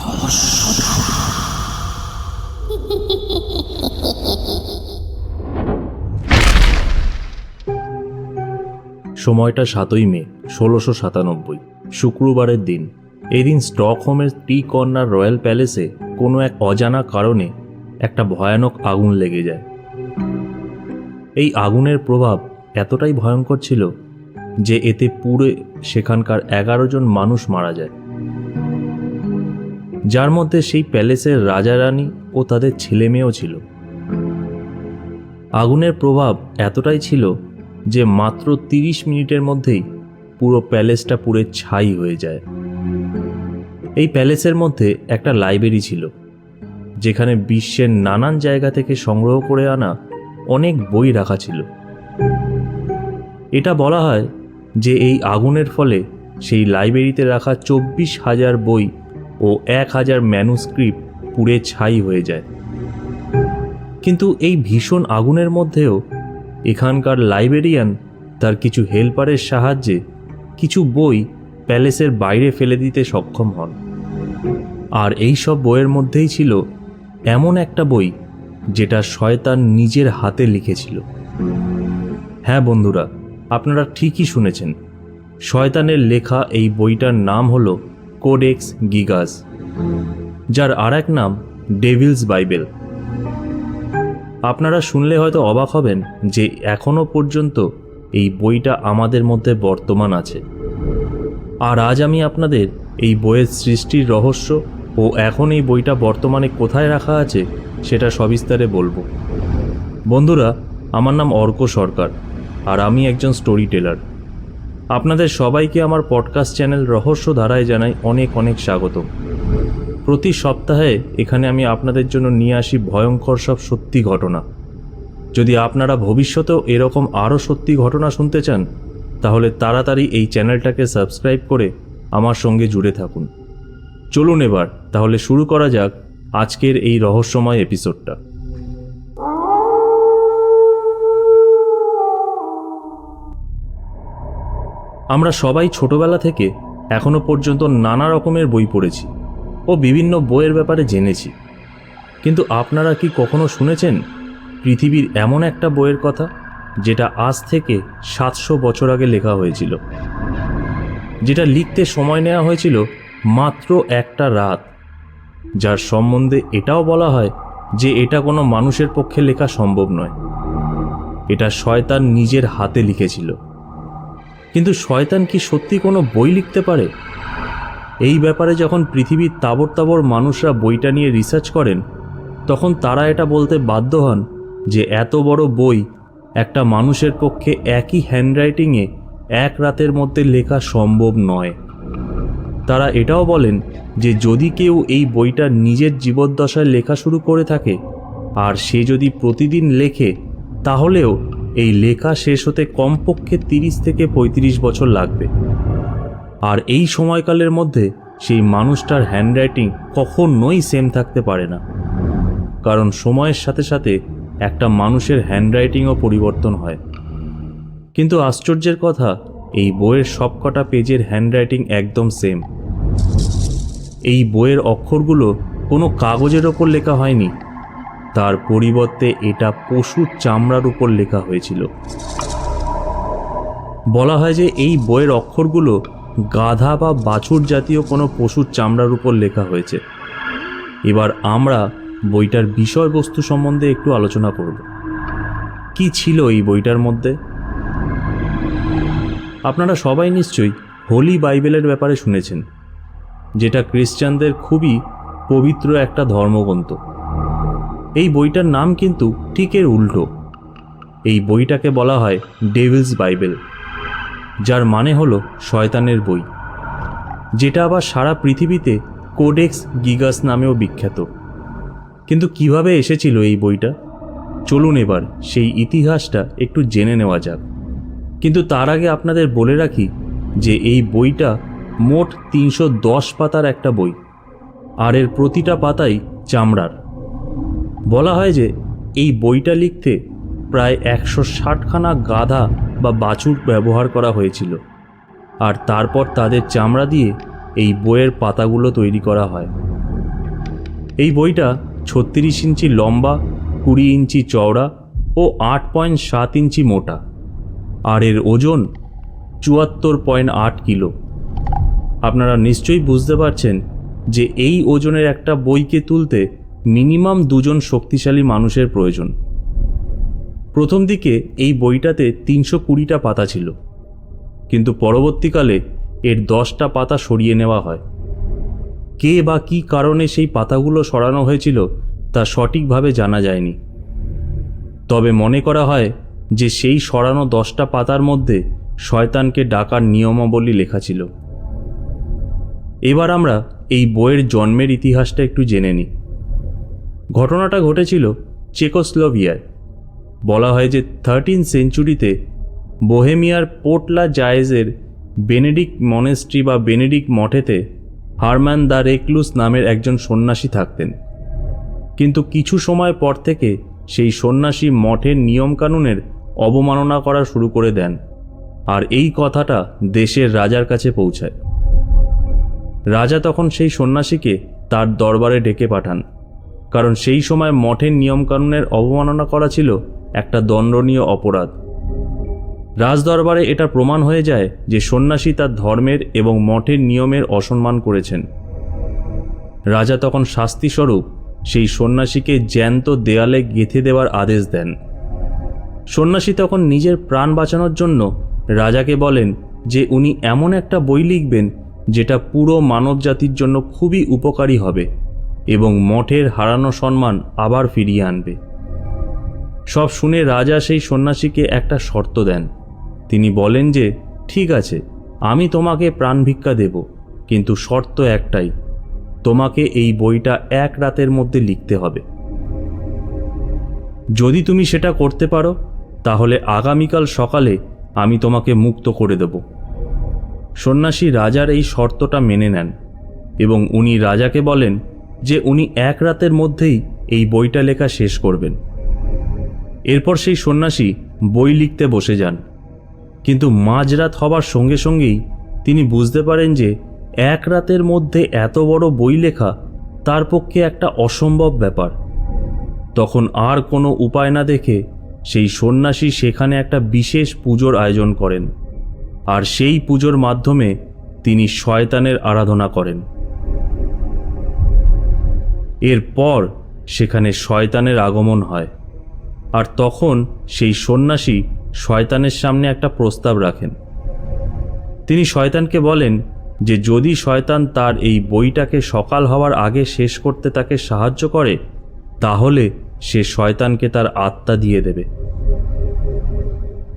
সময়টা সাতই মে, ষোলোশো সাতানব্বই, শুক্রবারের দিন। এদিন স্টকহোমের টি কর্নার রয়্যাল প্যালেসে কোনো এক অজানা কারণে একটা ভয়ানক আগুন লেগে যায়। এই আগুনের প্রভাব এতটাই ভয়ঙ্কর ছিল যে এতে পুড়ে সেখানকার এগারো জন মানুষ মারা যায়। যার মধ্যে সেই প্যালেসের রাজা রানী ও তাদের ছেলে মেয়েও ছিল। আগুনের প্রভাব এতটাই ছিল যে মাত্র তিরিশ মিনিটের মধ্যেই পুরো প্যালেসটা পুড়ে ছাই হয়ে যায়। এই প্যালেসের মধ্যে একটা লাইব্রেরি ছিল, যেখানে বিশ্বের নানান জায়গা থেকে সংগ্রহ করে আনা অনেক বই রাখা ছিল। এটা বলা হয় যে এই আগুনের ফলে সেই লাইব্রেরিতে রাখা চব্বিশ হাজার বই ও এক হাজার ম্যানুস্ক্রিপ্ট পুড়ে ছাই হয়ে যায়। কিন্তু এই ভীষণ আগুনের মধ্যেও এখানকার লাইব্রেরিয়ান তার কিছু হেল্পারের সাহায্যে কিছু বই প্যালেসের বাইরে ফেলে দিতে সক্ষম হন। আর এই সব বইয়ের মধ্যেই ছিল এমন একটা বই যেটা শয়তান নিজের হাতে লিখেছিল। হ্যাঁ বন্ধুরা, আপনারা ঠিকই শুনেছেন, শয়তানের লেখা এই বইটার নাম হলো কোডেক্স গিগাস যার আর এক নাম ডেভিলস বাইবেল আপনারা শুনলে হয়তো অবাক হবেন যে এখনও পর্যন্ত এই বইটা আমাদের মধ্যে বর্তমান আছে। আর আজ আমি আপনাদের এই বইয়ের সৃষ্টির রহস্য ও এখন এই বইটা বর্তমানে কোথায় রাখা আছে সেটা সবিস্তারে বলব। বন্ধুরা, আমার নাম অর্ক সরকার, আর আমি একজন স্টোরি টেলার আপনাদের সবাইকে আমার পডকাস্ট চ্যানেল রহস্য ধারায় জানাই অনেক অনেক স্বাগত প্রতি সপ্তাহে এখানে আমি আপনাদের জন্য নিয়ে আসি ভয়ঙ্কর সব সত্যি ঘটনা। যদি আপনারা ভবিষ্যতেও এরকম আরও সত্যি ঘটনা শুনতে চান, তাহলে তাড়াতাড়ি এই চ্যানেলটাকে সাবস্ক্রাইব করে আমার সঙ্গে জুড়ে থাকুন। চলুন এবার, তাহলে শুরু করা যাক আজকের এই রহস্যময় এপিসোডটা আমরা সবাই ছোটবেলা থেকে এখনও পর্যন্ত নানা রকমের বই পড়েছি ও বিভিন্ন বইয়ের ব্যাপারে জেনেছি। কিন্তু আপনারা কি কখনো শুনেছেন পৃথিবীর এমন একটা বইয়ের কথা যেটা আজ থেকে সাতশো বছর আগে লেখা হয়েছিল? যেটা লিখতে সময় নেওয়া হয়েছিল মাত্র একটা রাত। যার সম্বন্ধে এটাও বলা হয় যে এটা কোনো মানুষের পক্ষে লেখা সম্ভব নয়। এটা শয়তান নিজের হাতে লিখেছিল। কিন্তু শয়তান কি সত্যি কোনো বই লিখতে পারে? এই ব্যাপারে যখন পৃথিবীর তাবর তাবর মানুষরা বইটা নিয়ে রিসার্চ করেন, তখন তারা এটা বলতে বাধ্য হন যে এত বড় বই একটা মানুষের পক্ষে একই হ্যান্ডরাইটিংয়ে এক রাতের মধ্যে লেখা সম্ভব নয়। তারা এটাও বলেন যে যদি কেউ এই বইটা নিজের জীবদ্দশায় লেখা শুরু করে থাকে, আর সে যদি প্রতিদিন লেখে, তাহলেও এই লেখা শেষ হতে কমপক্ষে তিরিশ থেকে পঁয়ত্রিশ বছর লাগবে। আর এই সময়কালের মধ্যে সেই মানুষটার হ্যান্ডরাইটিং কখনোই সেম থাকতে পারে না। কারণ সময়ের সাথে সাথে একটা মানুষের হ্যান্ডরাইটিংও পরিবর্তন হয়। কিন্তু আশ্চর্যের কথা, এই বইয়ের সবকটা পেজের হ্যান্ডরাইটিং একদম সেম এই বইয়ের অক্ষরগুলো কোনো কাগজের ওপর লেখা হয়নি। তার পরিবর্তে এটা পশুর চামড়ার উপর লেখা হয়েছিল। বলা হয় যে এই বইয়ের অক্ষরগুলো গাধা বা বাছুর জাতীয় কোনো পশুর চামড়ার উপর লেখা হয়েছে। এবার আমরা বইটার বিষয়বস্তু সম্বন্ধে একটু আলোচনা করব। কি ছিল এই বইটার মধ্যে? আপনারা সবাই নিশ্চয়ই হোলি বাইবেলের ব্যাপারে শুনেছেন, যেটা খ্রিস্টানদের খুবই পবিত্র একটা ধর্মগ্রন্থ। এই বইটার নাম কিন্তু ঠিক এর উল্টো। এই বইটাকে বলা হয় ডেভিলস বাইবেল, যার মানে হলো শয়তানের বই, যেটা আবার সারা পৃথিবীতে কোডেক্স গিগাস নামেও বিখ্যাত। কিন্তু কীভাবে এসেছিল এই বইটা? চলুন এবার সেই ইতিহাসটা একটু জেনে নেওয়া যাক। কিন্তু তার আগে আপনাদের বলে রাখি যে এই বইটা মোট তিনশো দশ পাতার একটা বই, আর এর প্রতিটা পাতাই চামড়ার। বলা হয় যে এই বইটা লিখতে প্রায় একশো ষাটখানা গাধা বা বাছুর ব্যবহার করা হয়েছিল। আর তারপর তাদের চামড়া দিয়ে এই বইয়ের পাতাগুলো তৈরি করা হয়। এই বইটা ছত্রিশ ইঞ্চি লম্বা, কুড়ি ইঞ্চি চওড়া ও আট পয়েন্ট সাত ইঞ্চি মোটা। আর এর ওজন চুয়াত্তর পয়েন্ট আট কিলো। আপনারা নিশ্চয়ই বুঝতে পারছেন যে এই ওজনের একটা বইকে তুলতে মিনিমাম দুজন শক্তিশালী মানুষের প্রয়োজন। প্রথম দিকে এই বইটাতে তিনশো কুড়িটা পাতা ছিল। কিন্তু পরবর্তীকালে এর দশটা পাতা সরিয়ে নেওয়া হয়। কে বা কী কারণে সেই পাতাগুলো সরানো হয়েছিল তা সঠিকভাবে জানা যায়নি। তবে মনে করা হয় যে সেই সরানো দশটা পাতার মধ্যে শয়তানকে ডাকার নিয়মাবলী লেখা ছিল। এবার আমরা এই বইয়ের জন্মের ইতিহাসটা একটু জেনে নিই। ঘটনাটা ঘটেছিল চেকোস্লোভিয়ায়। বলা হয় যে থার্টিন সেঞ্চুরিতে বোহেমিয়ার পোটলা জায়েজের বেনেডিক মনেস্ট্রি বা বেনেডিক মঠেতে হারম্যান দ্য রেকলুস নামের একজন সন্ন্যাসী থাকতেন। কিন্তু কিছু সময় পর থেকে সেই সন্ন্যাসী মঠের নিয়মকানুনের অবমাননা করা শুরু করে দেন আর এই কথাটা দেশের রাজার কাছে পৌঁছায়। রাজা তখন সেই সন্ন্যাসীকে তার দরবারে ডেকে পাঠান। কারণ সেই সময় মঠের নিয়মকানুনের অবমাননা করা ছিল একটা দণ্ডনীয় অপরাধ। রাজদরবারে এটা প্রমাণ হয়ে যায় যে সন্ন্যাসী তার ধর্মের এবং মঠের নিয়মের অসম্মান করেছেন। রাজা তখন শাস্তিস্বরূপ সেই সন্ন্যাসীকে জ্যান্ত দেয়ালে গেঁথে দেওয়ার আদেশ দেন। সন্ন্যাসী তখন নিজের প্রাণ বাঁচানোর জন্য রাজাকে বলেন যে উনি এমন একটা বই লিখবেন যেটা পুরো মানব জাতির জন্য খুবই উপকারী হবে। এবং মঠের হারানো সম্মান আবার ফিরিয়ে আনবে। সব শুনে রাজা সেই সন্ন্যাসীকে একটা শর্ত দেন। তিনি বলেন যে, ঠিক আছে, আমি তোমাকে প্রাণ ভিক্ষা দেব, কিন্তু শর্ত একটাই, তোমাকে এই বইটা এক রাতের মধ্যে লিখতে হবে। যদি তুমি সেটা করতে পারো, তাহলে আগামীকাল সকালে আমি তোমাকে মুক্ত করে দেব। সন্ন্যাসী রাজার এই শর্তটা মেনে নেন এবং উনি রাজাকে বলেন যে উনি এক রাতের মধ্যেই এই বইটা লেখা শেষ করবেন। এরপর সেই সন্ন্যাসী বই লিখতে বসে যান। কিন্তু মাঝরাত হবার সঙ্গে সঙ্গেই তিনি বুঝতে পারেন যে এক রাতের মধ্যে এত বড় বই লেখা তার পক্ষে একটা অসম্ভব ব্যাপার। তখন আর কোনো উপায় না দেখে সেই সন্ন্যাসী সেখানে একটা বিশেষ পুজোর আয়োজন করেন। আর সেই পুজোর মাধ্যমে তিনি শয়তানের আরাধনা করেন। এরপর সেখানে শয়তানের আগমন হয়। আর তখন সেই সন্ন্যাসী শয়তানের সামনে একটা প্রস্তাব রাখেন। তিনি শয়তানকে বলেন যে, যদি শয়তান তার এই বইটাকে সকাল হওয়ার আগে শেষ করতে তাকে সাহায্য করে, তাহলে সে শয়তানকে তার আত্মা দিয়ে দেবে।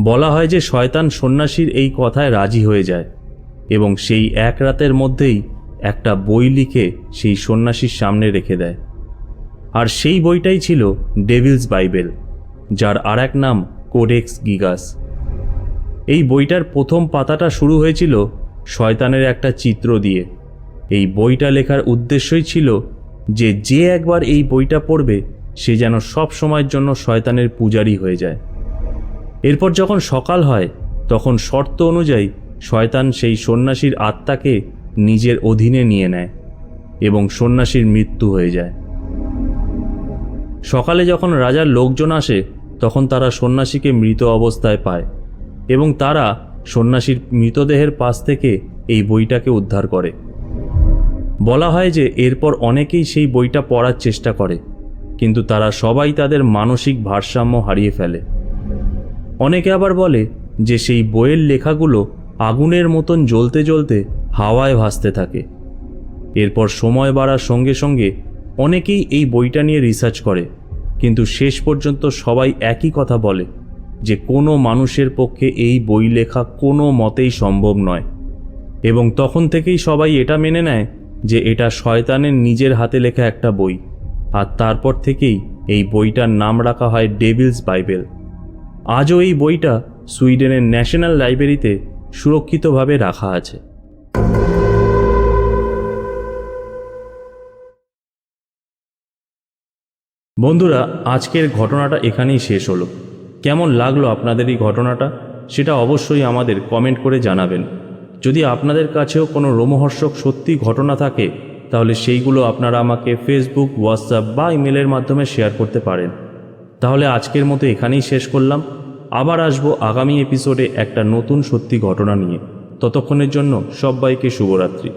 বলা হয় যে, শয়তান সন্ন্যাসীর এই কথায় রাজি হয়ে যায় এবং সেই এক রাতের মধ্যেই একটা বই লিখে সেই সন্ন্যাসীর সামনে রেখে দেয়। আর সেই বইটাই ছিল ডেভিলস বাইবেল, যার আর এক নাম কোডেক্স গিগাস। এই বইটার প্রথম পাতাটা শুরু হয়েছিল শয়তানের একটা চিত্র দিয়ে। এই বইটা লেখার উদ্দেশ্যই ছিল যে যে একবার এই বইটা পড়বে, সে যেন সব সময়ের জন্য শয়তানের পূজারী হয়ে যায়। এরপর যখন সকাল হয়, তখন শর্ত অনুযায়ী শয়তান সেই সন্ন্যাসীর আত্মাকে নিজের অধীনে নিয়ে নেয় এবং সন্ন্যাসীর মৃত্যু হয়ে যায়। সকালে যখন রাজার লোকজন আসে, তখন তারা সন্ন্যাসীকে মৃত অবস্থায় পায় এবং তারা সন্ন্যাসীর মৃতদেহের পাশ থেকে এই বইটাকে উদ্ধার করে। বলা হয় যে এরপর অনেকেই সেই বইটা পড়ার চেষ্টা করে, কিন্তু তারা সবাই তাদের মানসিক ভারসাম্য হারিয়ে ফেলে। অনেকে আবার বলে যে সেই বইয়ের লেখাগুলো আগুনের মতন জ্বলতে জ্বলতে হাওয়ায় ভাসতে থাকে। এরপর সময় বাড়ার সঙ্গে সঙ্গে অনেকেই এই বইটা নিয়ে রিসার্চ করে, কিন্তু শেষ পর্যন্ত সবাই একই কথা বলে যে কোনো মানুষের পক্ষে এই বই লেখা কোনো মতেই সম্ভব নয়। এবং তখন থেকেই সবাই এটা মেনে নেয় যে এটা শয়তানের নিজের হাতে লেখা একটা বই, আর তারপর থেকেই এই বইটার নাম রাখা হয় ডেভিলস বাইবেল আজও এই বইটা সুইডেনের ন্যাশনাল লাইব্রেরিতে সুরক্ষিতভাবে রাখা আছে। বন্ধুরা, আজকের ঘটনাটা এখানেই শেষ হলো। কেমন লাগল আপনাদের এই ঘটনাটা? সেটা অবশ্যই আমাদের কমেন্ট করে জানাবেন। যদি আপনাদের কাছেও কোনো রোমহর্ষক সত্যি ঘটনা থাকে, তাহলে সেইগুলো আপনারা আমাকে ফেসবুক হোয়াটসঅ্যাপ বা ইমেলের মাধ্যমে শেয়ার করতে পারেন। তাহলে আজকের মতো এখানেই শেষ করলাম। আবার আসব আগামী এপিসোডে একটা নতুন সত্যি ঘটনা নিয়ে। ততক্ষণের জন্য সবাইকে শুভরাত্রি।